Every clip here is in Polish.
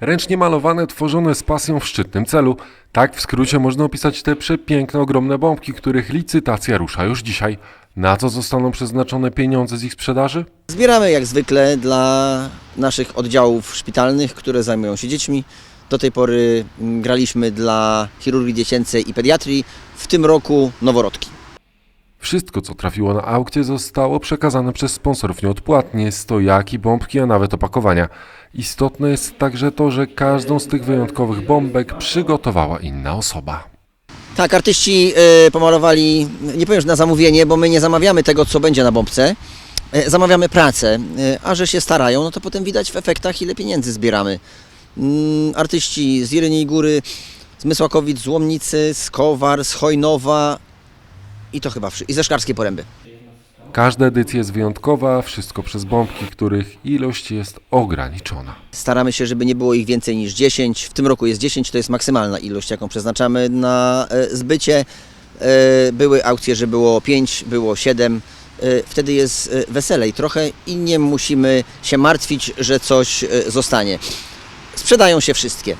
Ręcznie malowane, tworzone z pasją w szczytnym celu. Tak w skrócie można opisać te przepiękne, ogromne bombki, których licytacja rusza już dzisiaj. Na co zostaną przeznaczone pieniądze z ich sprzedaży? Zbieramy jak zwykle dla naszych oddziałów szpitalnych, które zajmują się dziećmi. Do tej pory mm, graliśmy dla chirurgii dziecięcej i pediatrii, w tym roku noworodki. Wszystko, co trafiło na aukcję, zostało przekazane przez sponsorów nieodpłatnie, stojaki, bombki, a nawet opakowania. Istotne jest także to, że każdą z tych wyjątkowych bombek przygotowała inna osoba. Tak, artyści e, pomalowali, nie powiem, że na zamówienie, bo my nie zamawiamy tego, co będzie na bombce. E, Zamawiamy pracę, e, a że się starają, no to potem widać w efektach, ile pieniędzy zbieramy. Mm, Artyści z Jeleniej Góry, z Mysłakowic, z Łomnicy, z Kowar, z Chojnowa i to chyba wszy- i ze Szklarskiej Poręby. Każda edycja jest wyjątkowa, wszystko przez bombki, których ilość jest ograniczona. Staramy się, żeby nie było ich więcej niż 10. W tym roku jest 10, to jest maksymalna ilość, jaką przeznaczamy na e, zbycie. E, Były aukcje, że było 5, było 7. E, Wtedy jest e, weselej trochę i nie musimy się martwić, że coś e, zostanie. Sprzedają się wszystkie.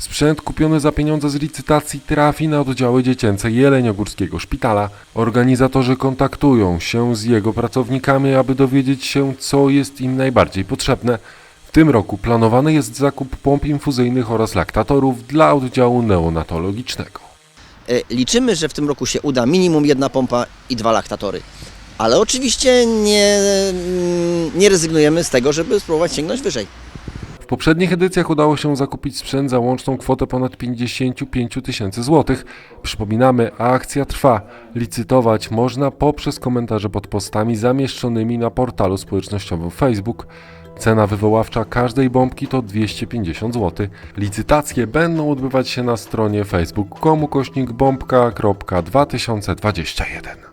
Sprzęt kupiony za pieniądze z licytacji trafi na oddziały dziecięce Jeleniogórskiego Szpitala. Organizatorzy kontaktują się z jego pracownikami, aby dowiedzieć się, co jest im najbardziej potrzebne. W tym roku planowany jest zakup pomp infuzyjnych oraz laktatorów dla oddziału neonatologicznego. E, Liczymy, że w tym roku się uda minimum jedna pompa i dwa laktatory. Ale oczywiście nie, mm, nie rezygnujemy z tego, żeby spróbować sięgnąć wyżej. Poprzednich edycjach udało się zakupić sprzęt za łączną kwotę ponad 55 tysięcy złotych. Przypominamy, akcja trwa. Licytować można poprzez komentarze pod postami zamieszczonymi na portalu społecznościowym Facebook. Cena wywoławcza każdej bombki to 250 zł. Licytacje będą odbywać się na stronie facebook.com kośnik bombka.2021.